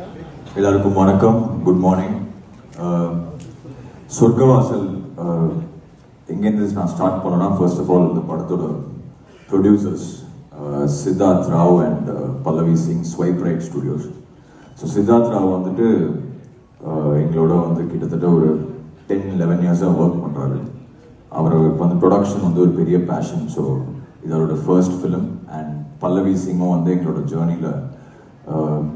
எல்லாருக்கும் வணக்கம். Good morning சொர்க்கவாசல் எங்கேருந்து நான் ஸ்டார்ட் பண்ணேன்னா ஃபர்ஸ்ட் ஆஃப் ஆல் இந்த படத்தோட producers Siddharth Rao and Pallavi Singh swipe right studios so Siddharth Rao வந்துட்டு எங்களோட வந்து கிட்டத்தட்ட ஒரு டென் லெவன் இயர்ஸாக ஒர்க் பண்ணுறாரு அவர் வந்து ப்ரொடக்ஷன் வந்து ஒரு பெரிய பேஷன் ஸோ இது அவரோட ஃபர்ஸ்ட் ஃபிலிம் அண்ட் பல்லவி சிங்கும் வந்து எங்களோட ஜேர்னியில்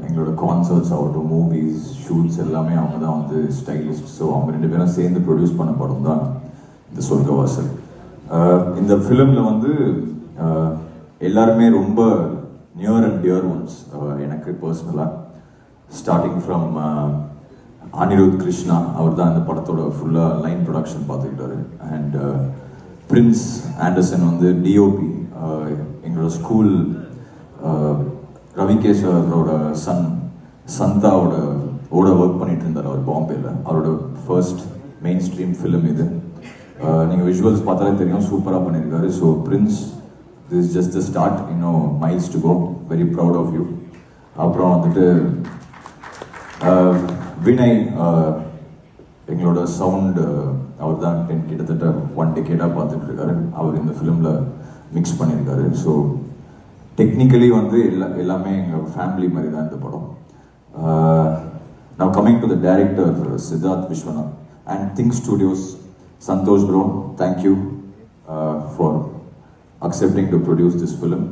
எங்களோட கான்சர்ட்ஸ் ஆகட்டும் மூவிஸ் ஷூட்ஸ் எல்லாமே அவங்க தான் வந்து ஸ்டைலிஸ்ட் ஸோ அவங்க ரெண்டு பேரும் சேர்ந்து ப்ரொடியூஸ் பண்ண படம் தான் இந்த சொர்க்கவாசல். இந்த ஃபிலிமில் வந்து எல்லாருமே ரொம்ப நியர் அண்ட் டியர் ஒன்ஸ் எனக்கு பர்சனலாக ஸ்டார்டிங் ஃப்ரம் அனிருத் கிருஷ்ணா அவர் தான் இந்த படத்தோட ஃபுல்லாக லைன் ப்ரொடக்ஷன் பார்த்துக்கிட்டாரு. அண்ட் பிரின்ஸ் ஆண்டர்சன் வந்து டிஓபி எங்களோட ஸ்கூல் ரவிகேஷ் அவரோட சன் சந்தாவோட ஓட ஒர்க் பண்ணிட்டு இருந்தார் அவர் பாம்பேல. அவரோட ஃபர்ஸ்ட் மெயின் ஸ்ட்ரீம் ஃபிலிம் இது நீங்கள் விஷுவல்ஸ் பார்த்தாலே தெரியும் சூப்பராக பண்ணியிருக்காரு so Prince this just the start இன்னும் miles to go very proud of you அப்புறம் வந்துட்டு வினய் எங்களோட சவுண்ட் அவர் தான் கிட்டத்தட்ட ஒன் டெக்கேடாக பார்த்துட்டு இருக்காரு. அவர் இந்த ஃபிலிமில் மிக்ஸ் பண்ணியிருக்காரு ஸோ டெக்னிக்கலி வந்து எல்லா எல்லாமே எங்கள் ஃபேமிலி மாதிரி தான் இந்த படம். நான் coming to the director Siddharth Vishwanath and think studios Santhosh bro thank you for accepting to produce this film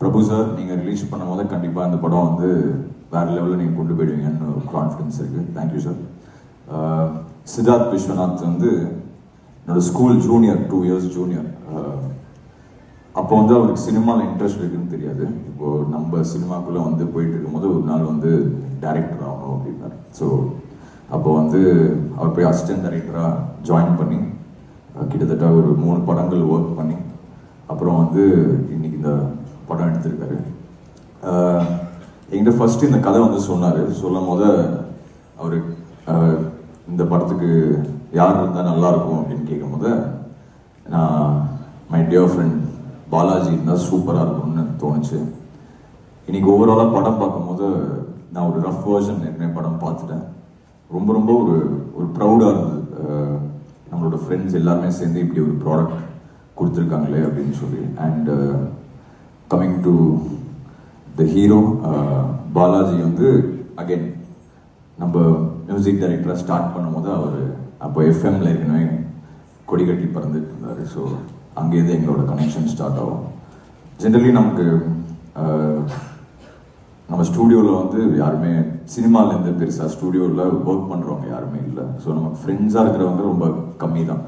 Prabhu sir நீங்கள் ரிலீஸ் பண்ணும் போது கண்டிப்பாக இந்த படம் வந்து வேறு லெவலில் நீங்கள் கொண்டு போயிடுவீங்கன்னு ஒரு கான்ஃபிடன்ஸ் இருக்குது தேங்க்யூ சார் சித்தார்த் விஸ்வநாத் வந்து என்னோடய school junior two years junior அப்போ வந்து அவருக்கு சினிமாவில் இன்ட்ரெஸ்ட் இருக்குன்னு தெரியாது. இப்போ நம்ம சினிமாக்குள்ளே வந்து போயிட்டு இருக்கும்போது ஒரு நாள் வந்து டேரக்டர் ஆகணும் அப்படின்னாரு. ஸோ அப்போ வந்து அவர் போய் அசிஸ்டன்ட் டைரக்டராக ஜாயின் பண்ணி கிட்டத்தட்ட ஒரு மூணு படங்கள் ஒர்க் பண்ணி அப்புறம் வந்து இன்னைக்கு இந்த படம் எடுத்திருக்காரு. எங்கிட்ட ஃபஸ்ட்டு ஃபர்ஸ்ட் இந்த கதை வந்து சொன்னார். சொல்லும் போது அவர் இந்த படத்துக்கு யார் இருந்தால் நல்லா இருக்கும் அப்படின்னு கேட்கும்போது நான் மை டியர் ஃப்ரெண்ட் பாலாஜி இருந்தால் சூப்பராக இருக்கும்னு தோணுச்சு. இன்னைக்கு ஓவராலாக படம் பார்க்கும்போது நான் ஒரு ரஃப் வேர்ஷன் என்ன படம் பார்த்துட்டேன். ரொம்ப ரொம்ப ஒரு ஒரு ப்ரௌடாக இருந்தது. நம்மளோட ஃப்ரெண்ட்ஸ் எல்லாருமே சேர்ந்து இப்படி ஒரு ப்ராடக்ட் கொடுத்துருக்காங்களே அப்படின்னு சொல்லி. And coming to the hero Balaji வந்து அகெயின் நம்ம மியூசிக் டைரக்டராக ஸ்டார்ட் பண்ணும்போது அவர் அப்போ எஃப்எம்ல ஏற்கனவே கொடி கட்டி பறந்துட்டு இருந்தார். ஸோ அங்கேருந்து எங்களோட கனெக்ஷன் ஸ்டார்ட் ஆகும். ஜென்ரலி நமக்கு நம்ம ஸ்டூடியோவில் வந்து யாருமே சினிமாலேருந்து பெருசாக ஸ்டூடியோவில் ஒர்க் பண்ணுறவங்க யாருமே இல்லை. ஸோ நமக்கு ஃப்ரெண்ட்ஸாக இருக்கிறவங்க ரொம்ப கம்மி தான்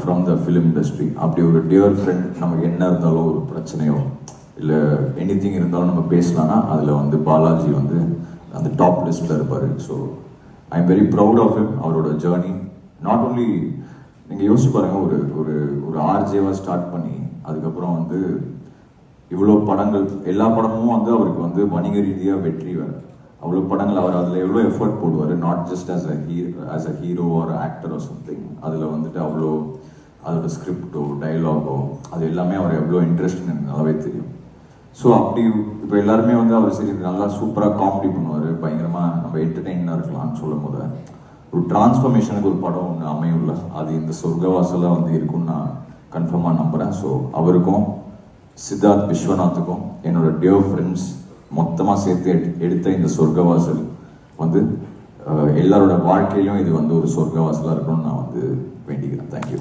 ஃப்ரம் த ஃபிலிம் இண்டஸ்ட்ரி அப்படி ஒரு டியர் ஃப்ரெண்ட் நமக்கு என்ன இருந்தாலும் ஒரு பிரச்சனையோ இல்லை எனி இருந்தாலும் நம்ம பேசலாம்னா அதில் வந்து பாலாஜி வந்து அந்த டாப் லிஸ்ட்டில் இருப்பார். So I am very proud of him அவரோட ஜேர்னி நாட் ஓன்லி நீங்கள் யோசிச்சு பாருங்க ஒரு ஒரு ஒரு ஆர்ஜேவாக ஸ்டார்ட் பண்ணி அதுக்கப்புறம் வந்து இவ்வளோ படங்கள் எல்லா படமும் வந்து அவருக்கு வந்து வணிக ரீதியாக வெற்றி வேறு அவ்வளோ படங்கள் அவர் அதில் எவ்வளோ எஃபர்ட் போடுவார் not just as a hero as a hero or actor or something அதில் வந்துட்டு அவ்வளோ அதோட ஸ்கிரிப்டோ டைலாகோ அது எல்லாமே அவர் எவ்வளோ இன்ட்ரெஸ்ட் எனக்கு நல்லாவே தெரியும். ஸோ அப்படி இப்போ எல்லாருமே வந்து அவர் சரி நல்லா சூப்பராக காமெடி பண்ணுவார் பயங்கரமாக நம்ம என்டர்டெயினாக இருக்கலாம்னு சொல்லும் போது ஒரு டிரான்ஸ்ஃபர்மேஷனுக்கு ஒரு படம் ஒன்று அமையும்ல? அது இந்த சொர்க்கவாசலாக வந்து இருக்கும்னு நான் கன்ஃபார்மாக நம்புகிறேன் ஸோ அவருக்கும் சித்தார்த் விஸ்வநாத்துக்கும் என்னோட டியர் ஃப்ரெண்ட்ஸ் மொத்தமாக சேர்த்து எடு- எடுத்த இந்த சொர்க்கவாசல் வந்து எல்லாரோட வாழ்க்கையிலும் இது வந்து ஒரு சொர்க்கவாசலாக இருக்கணும்னு நான் வந்து வேண்டிக்கிறேன். தேங்க்யூ